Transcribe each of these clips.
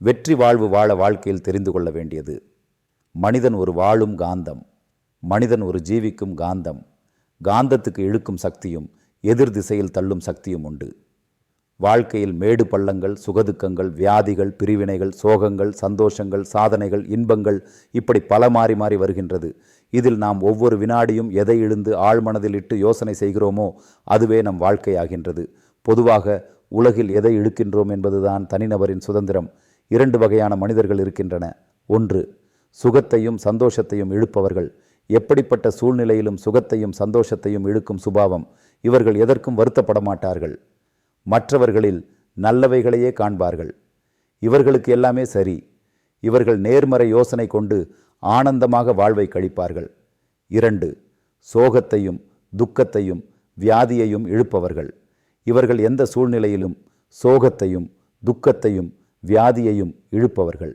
வெற்றி வாழ்வு வாழ வாழ்க்கையில் தெரிந்து கொள்ள வேண்டியது. மனிதன் ஒரு வாழும் காந்தம். மனிதன் ஒரு ஜீவிக்கும் காந்தம். காந்தத்துக்கு இழுக்கும் சக்தியும் எதிர் திசையில் தள்ளும் சக்தியும் உண்டு. வாழ்க்கையில் மேடு பள்ளங்கள் சுகதுக்கங்கள் வியாதிகள் பிரிவினைகள் சோகங்கள் சந்தோஷங்கள் சாதனைகள் இன்பங்கள் இப்படி பல மாறி மாறி வருகின்றது. இதில் நாம் ஒவ்வொரு வினாடியும் எதை இழுந்து ஆழ்மனதில் இட்டு யோசனை செய்கிறோமோ அதுவே நம் வாழ்க்கையாகின்றது. பொதுவாக உலகில் எதை இழுக்கின்றோம் என்பதுதான் தனிநபரின் சுதந்திரம். இரண்டு வகையான மனிதர்கள் இருக்கின்றன. ஒன்று சுகத்தையும் சந்தோஷத்தையும் இழுப்பவர்கள். எப்படிப்பட்ட சூழ்நிலையிலும் சுகத்தையும் சந்தோஷத்தையும் இழுக்கும் சுபாவம் இவர்கள் எதற்கும் வருத்தப்பட மாட்டார்கள் மற்றவர்களில் நல்லவைகளையே காண்பார்கள். இவர்களுக்கு எல்லாமே சரி. இவர்கள் நேர்மறை யோசனை கொண்டு ஆனந்தமாக வாழ்வை கழிப்பார்கள். இரண்டு சோகத்தையும் துக்கத்தையும் வியாதியையும் இழுப்பவர்கள். இவர்கள் எந்த சூழ்நிலையிலும் சோகத்தையும் துக்கத்தையும் வியாதியையும் இழுப்பவர்கள்.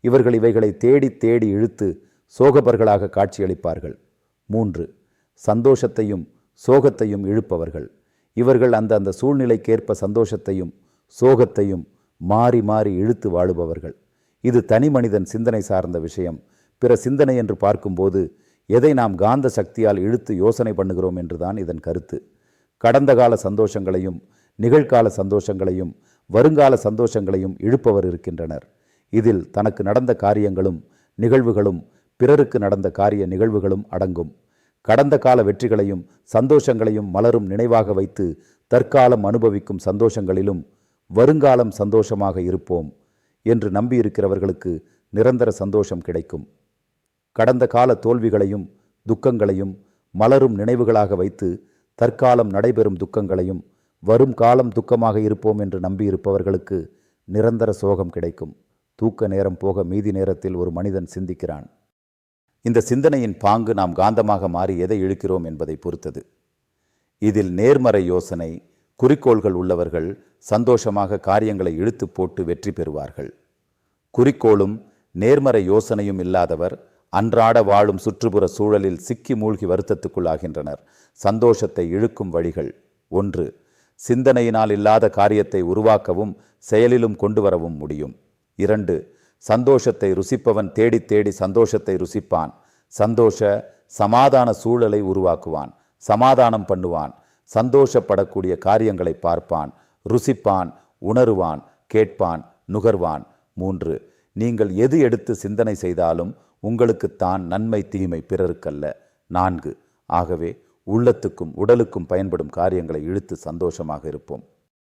இவர்கள் இவைகளை தேடி தேடி இழுத்து சோகபர்களாக காட்சியளிப்பார்கள். மூன்று. சந்தோஷத்தையும் சோகத்தையும் இழுப்பவர்கள். இவர்கள் அந்த அந்த சூழ்நிலைக்கேற்ப சந்தோஷத்தையும் சோகத்தையும் மாறி மாறி இழுத்து வாழுபவர்கள். இது தனி மனிதன் சிந்தனை சார்ந்த விஷயம். பிற சிந்தனை என்று பார்க்கும்போது எதை நாம் காந்த சக்தியால் இழுத்து யோசனை பண்ணுகிறோம் என்றுதான் இதன் கருத்து. கடந்த கால சந்தோஷங்களையும் நிகழ்கால சந்தோஷங்களையும் வருங்கால சந்தோஷங்களையும் இழுப்பவர் இருக்கின்றனர். இதில் தனக்கு நடந்த காரியங்களும் நிகழ்வுகளும் பிறருக்கு நடந்த காரிய நிகழ்வுகளும் அடங்கும். கடந்த கால வெற்றிகளையும் சந்தோஷங்களையும் மலரும் நினைவாக வைத்து தற்காலம் அனுபவிக்கும் சந்தோஷங்களிலும் வருங்காலம் சந்தோஷமாக இருப்போம் என்று நம்பியிருக்கிறவர்களுக்கு நிரந்தர சந்தோஷம் கிடைக்கும். கடந்த கால தோல்விகளையும் துக்கங்களையும் மலரும் நினைவுகளாக வைத்து தற்காலம் நடைபெறும் துக்கங்களையும் வரும் காலம் துக்கமாக இருப்போம் என்று நம்பியிருப்பவர்களுக்கு நிரந்தர சோகம் கிடைக்கும். தூக்க நேரம் போக மீதி நேரத்தில் ஒரு மனிதன் சிந்திக்கிறான். இந்த சிந்தனையின் பாங்கு நாம் காந்தமாக மாறி எதை இழுக்கிறோம் என்பதை பொறுத்தது. இதில் நேர்மறை யோசனை குறிக்கோள்கள் உள்ளவர்கள் சந்தோஷமாக காரியங்களை இழுத்து போட்டு வெற்றி பெறுவார்கள். குறிக்கோளும் நேர்மறை யோசனையும் இல்லாதவர் அன்றாட வாழும் சுற்றுப்புற சூழலில் சிக்கி மூழ்கி வருத்தத்துக்குள்ளாகின்றனர். சந்தோஷத்தை இழுக்கும் வழிகள் ஒன்று. சிந்தனையினால் இல்லாத காரியத்தை உருவாக்கவும் செயலிலும் கொண்டு வரவும் முடியும். இரண்டு சந்தோஷத்தை ருசிப்பவன் தேடி தேடி சந்தோஷத்தை ருசிப்பான். சந்தோஷ சமாதான சூழலை உருவாக்குவான். சமாதானம் பண்ணுவான். சந்தோஷப்படக்கூடிய காரியங்களை பார்ப்பான். ருசிப்பான் உணருவான் கேட்பான் நுகர்வான். மூன்று நீங்கள் எது எடுத்து சிந்தனை செய்தாலும் உங்களுக்குத்தான் நன்மை தீமை பிறருக்கல்ல. நான்கு ஆகவே உள்ளத்துக்கும் உடலுக்கும் பயன்படும் காரியங்களை இழுத்து சந்தோஷமாக இருப்போம்.